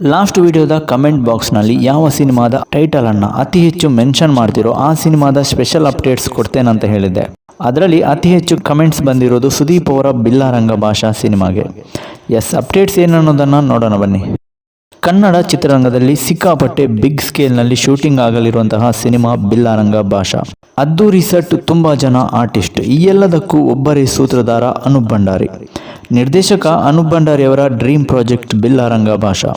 Last ವಿಡಿಯೋದ comment ಬಾಕ್ಸ್ನಲ್ಲಿ ಯಾವ ಸಿನಿಮಾದ ಟೈಟಲ್ ಅನ್ನ ಅತಿ ಹೆಚ್ಚು ಮೆನ್ಷನ್ ಮಾಡ್ತಿರೋ ಆ ಸಿನಿಮಾದ ಸ್ಪೆಷಲ್ ಅಪ್ಡೇಟ್ಸ್ ಕೊಡ್ತೇನಂತ ಹೇಳಿದ್ದೆ. ಅದರಲ್ಲಿ ಅತಿ ಹೆಚ್ಚು ಕಮೆಂಟ್ಸ್ ಬಂದಿರೋದು ಸುದೀಪ್ ಅವರ ಬಿಲ್ಲಾರಂಗ ಭಾಷಾ ಸಿನಿಮಾಗೆ. ಎಸ್, ಅಪ್ಡೇಟ್ಸ್ ಏನನ್ನೋದನ್ನು ನೋಡೋಣ ಬನ್ನಿ. ಕನ್ನಡ ಚಿತ್ರರಂಗದಲ್ಲಿ ಸಿಕ್ಕಾಪಟ್ಟೆ ಬಿಗ್ ಸ್ಕೇಲ್ನಲ್ಲಿ ಶೂಟಿಂಗ್ ಆಗಲಿರುವಂತಹ ಸಿನಿಮಾ ಬಿಲ್ಲಾರಂಗ ಭಾಷಾ ಅದ್ದೂರಿ ಸಟ್ ತುಂಬ ಜನ ಆರ್ಟಿಸ್ಟ್, ಈ ಎಲ್ಲದಕ್ಕೂ ಒಬ್ಬರೇ ಸೂತ್ರಧಾರ ಅನೂಪ್ ಭಂಡಾರಿ. ನಿರ್ದೇಶಕ ಅನೂಪ್ ಭಂಡಾರಿಯವರ ಡ್ರೀಮ್ ಪ್ರಾಜೆಕ್ಟ್ ಬಿಲ್ಲಾರಂಗ ಭಾಷಾ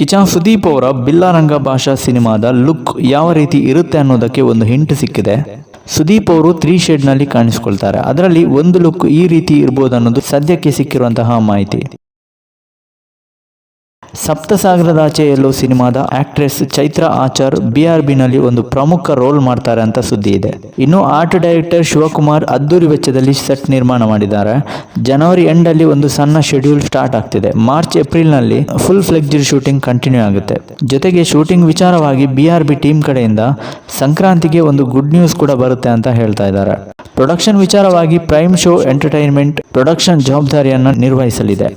ಕಿಚಾ ಸುದೀಪ್ ಅವರ ಬಿಲ್ಲಾರಂಗ ಭಾಷಾ ಸಿನಿಮಾದ ಲುಕ್ ಯಾವ ರೀತಿ ಇರುತ್ತೆ ಅನ್ನೋದಕ್ಕೆ ಒಂದು ಹಿಂಟ್ ಸಿಕ್ಕಿದೆ. ಸುದೀಪ್ ಅವರು ತ್ರೀ ಶೇಡ್ನಲ್ಲಿ ಕಾಣಿಸ್ಕೊಳ್ತಾರೆ. ಅದರಲ್ಲಿ ಒಂದು ಲುಕ್ ಈ ರೀತಿ ಇರ್ಬೋದು ಅನ್ನೋದು ಸದ್ಯಕ್ಕೆ ಸಿಕ್ಕಿರುವಂತಹ ಮಾಹಿತಿ. ಸಪ್ತಸಾಗರದಾಚೆ ಎಲ್ಲೋ ಸಿನಿಮಾದ actress Chaitra Achar B R ಬಿನಲ್ಲಿ ಒಂದು ಪ್ರಮುಖ ರೋಲ್ ಮಾಡ್ತಾರೆ ಅಂತ ಸುದ್ದಿ ಇದೆ. ಇನ್ನು ಆರ್ಟ್ ಡೈರೆಕ್ಟರ್ ಶಿವಕುಮಾರ್ ಅದ್ದೂರಿ ವೆಚ್ಚದಲ್ಲಿ ಸೆಟ್ ನಿರ್ಮಾಣ ಮಾಡಿದ್ದಾರೆ. ಜನವರಿ ಎಂಡ್ ಅಲ್ಲಿ ಒಂದು ಸಣ್ಣ ಶೆಡ್ಯೂಲ್ ಸ್ಟಾರ್ಟ್ ಆಗ್ತಿದೆ. ಮಾರ್ಚ್ ಏಪ್ರಿಲ್ನಲ್ಲಿ ಫುಲ್ ಫ್ಲೆಕ್ಜರ್ ಶೂಟಿಂಗ್ ಕಂಟಿನ್ಯೂ ಆಗುತ್ತೆ. ಜೊತೆಗೆ ಶೂಟಿಂಗ್ ವಿಚಾರವಾಗಿ ಬಿ ಆರ್ ಬಿ ಟೀಮ್ ಕಡೆಯಿಂದ ಸಂಕ್ರಾಂತಿಗೆ ಒಂದು ಗುಡ್ ನ್ಯೂಸ್ ಕೂಡ ಬರುತ್ತೆ ಅಂತ ಹೇಳ್ತಾ ಇದ್ದಾರೆ. ಪ್ರೊಡಕ್ಷನ್ ವಿಚಾರವಾಗಿ ಪ್ರೈಮ್ ಶೋ ಎಂಟರ್ಟೈನ್ಮೆಂಟ್ ಪ್ರೊಡಕ್ಷನ್ ಜವಾಬ್ದಾರಿಯನ್ನು ನಿರ್ವಹಿಸಲಿದೆ.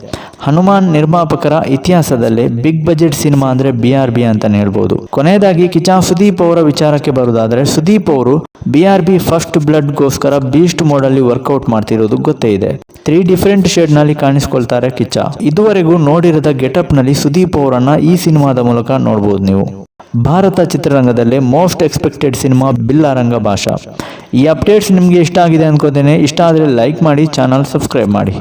ಹನುಮಾನ್ ನಿರ್ಮಾಪಕರ ಇತಿಹಾಸದಲ್ಲೇ ಬಿಗ್ ಬಜೆಟ್ ಸಿನಿಮಾ ಅಂದ್ರೆ ಬಿ ಆರ್ ಬಿ ಅಂತ ಹೇಳ್ಬೋದು. ಕೊನೆಯದಾಗಿ ಕಿಚಾ ಸುದೀಪ್ ಅವರ ವಿಚಾರಕ್ಕೆ ಬರುವುದಾದ್ರೆ, ಸುದೀಪ್ ಅವರು ಬಿ ಆರ್ ಬಿ ಫಸ್ಟ್ ಬ್ಲಡ್ಗೋಸ್ಕರ ಬೀಸ್ಟ್ ಮೋಡ್ ಅಲ್ಲಿ ವರ್ಕೌಟ್ ಮಾಡ್ತಿರೋದು ಗೊತ್ತೇ ಇದೆ. ತ್ರೀ ಡಿಫರೆಂಟ್ ಶೇಡ್ನಲ್ಲಿ ಕಾಣಿಸ್ಕೊಳ್ತಾರೆ ಕಿಚ್ಚ. ಇದುವರೆಗೂ ನೋಡಿರದ ಗೆಟಪ್ನಲ್ಲಿ ಸುದೀಪ್ ಅವರನ್ನ ಈ ಸಿನಿಮಾದ ಮೂಲಕ ನೋಡಬಹುದು ನೀವು. Bharata ಚಿತ್ರರಂಗದಲ್ಲೇ most expected cinema Billa Ranga Baashha ಈ ಅಪ್ಡೇಟ್ಸ್ ನಿಮಗೆ ಇಷ್ಟ ಆಗಿದೆ ಅನ್ಕೋತೇನೆ. ಇಷ್ಟ ಆದರೆ ಲೈಕ್ ಮಾಡಿ, ಚಾನಲ್ ಸಬ್ಸ್ಕ್ರೈಬ್ ಮಾಡಿ.